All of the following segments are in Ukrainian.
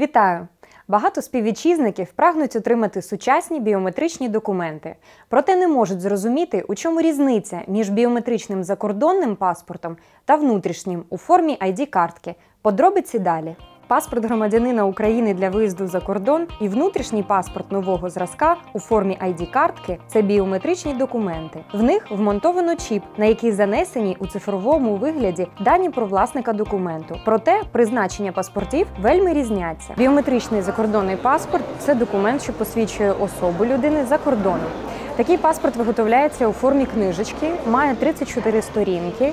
Вітаю! Багато співвітчизників прагнуть отримати сучасні біометричні документи, проте не можуть зрозуміти, у чому різниця між біометричним закордонним паспортом та внутрішнім у формі ID-картки. Подробиці далі. Паспорт громадянина України для виїзду за кордон і внутрішній паспорт нового зразка у формі ID-картки це біометричні документи. В них вмонтовано чіп, на який занесені у цифровому вигляді дані про власника документу. Проте призначення паспортів вельми різняться. Біометричний закордонний паспорт це документ, що посвідчує особу людини за кордоном. Такий паспорт виготовляється у формі книжечки, має 34 сторінки.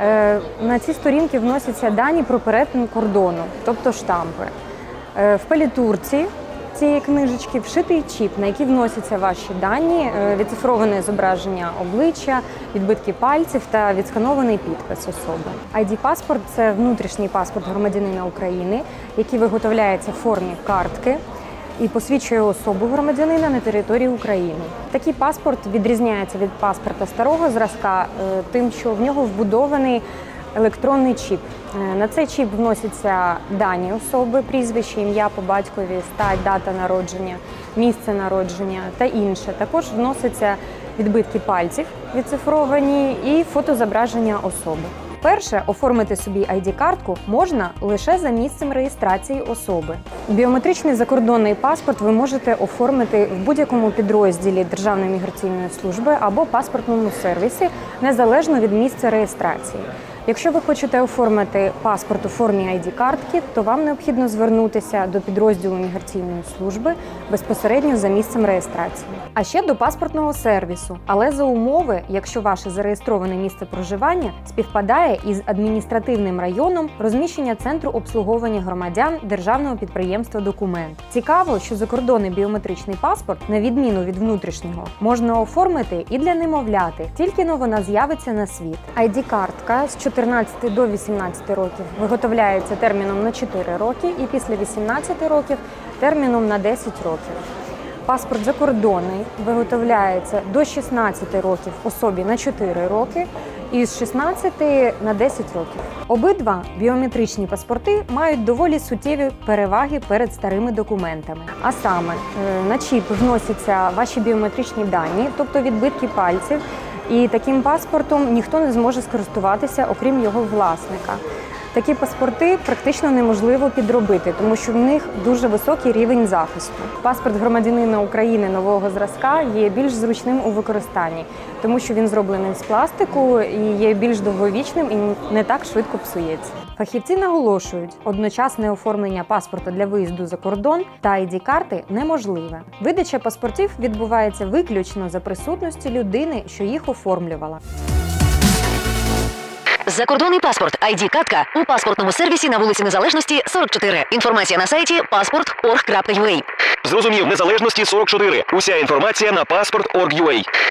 Е, На ці сторінки вносяться дані про перетин кордону, тобто штампи. Е, В палітурці цієї книжечки вшитий чіп, на який вносяться ваші дані, е, відцифроване зображення обличчя, відбитки пальців та відсканований підпис особи. ID-паспорт це внутрішній паспорт громадянина України, який виготовляється в формі картки і посвідчує особу громадянина на території України. Такий паспорт відрізняється від паспорта старого зразка е, тим, що в нього вбудований електронний чіп. Е, На цей чіп вносяться дані особи, прізвище, ім'я по батькові, стать, дата народження, місце народження та інше. Також вносяться відбитки пальців відцифровані і фотозображення особи. Перше оформити собі ID-картку можна лише за місцем реєстрації особи. Біометричний закордонний паспорт ви можете оформити в будь-якому підрозділі Державної міграційної служби або паспортному сервісі незалежно від місця реєстрації. Якщо ви хочете оформити паспорт у формі ID-картки, то вам необхідно звернутися до підрозділу міграційної служби безпосередньо за місцем реєстрації. А ще до паспортного сервісу, але за умови, якщо ваше зареєстроване місце проживання співпадає із адміністративним районом розміщення центру обслуговування громадян державного підприємства Документ. Цікаво, що закордонний біометричний паспорт, на відміну від внутрішнього, можна оформити і для немовляти, тільки но вона з'явиться на світ. ID-картка з 14 до 18 років виготовляється терміном на 4 роки, і після 18 років терміном на 10 років. Паспорт закордонний виготовляється до 16 років особі на 4 роки і з 16 на 10 років. Обидва біометричні паспорти мають доволі суттєві переваги перед старими документами. А саме е, на чіп вносяться ваші біометричні дані, тобто відбитки пальців, і таким паспортом ніхто не зможе скористуватися, окрім його власника. Такі паспорти практично неможливо підробити, тому що в них дуже високий рівень захисту. Паспорт громадянина України нового зразка є більш зручним у використанні, тому що він зроблений з пластику і є більш довговічним і не так швидко псується. Фахівці наголошують, одночасне оформлення паспорта для виїзду за кордон та ID-карти неможливе. Видача паспортів відбувається виключно за присутності людини, що їх оформлювала. Закордонний паспорт id катка у паспортному сервісі на вулиці Незалежності 44. Інформація на сайті passport.org.ua. Зрозумів, незалежності 44. Уся інформація на паспорт.org.ua.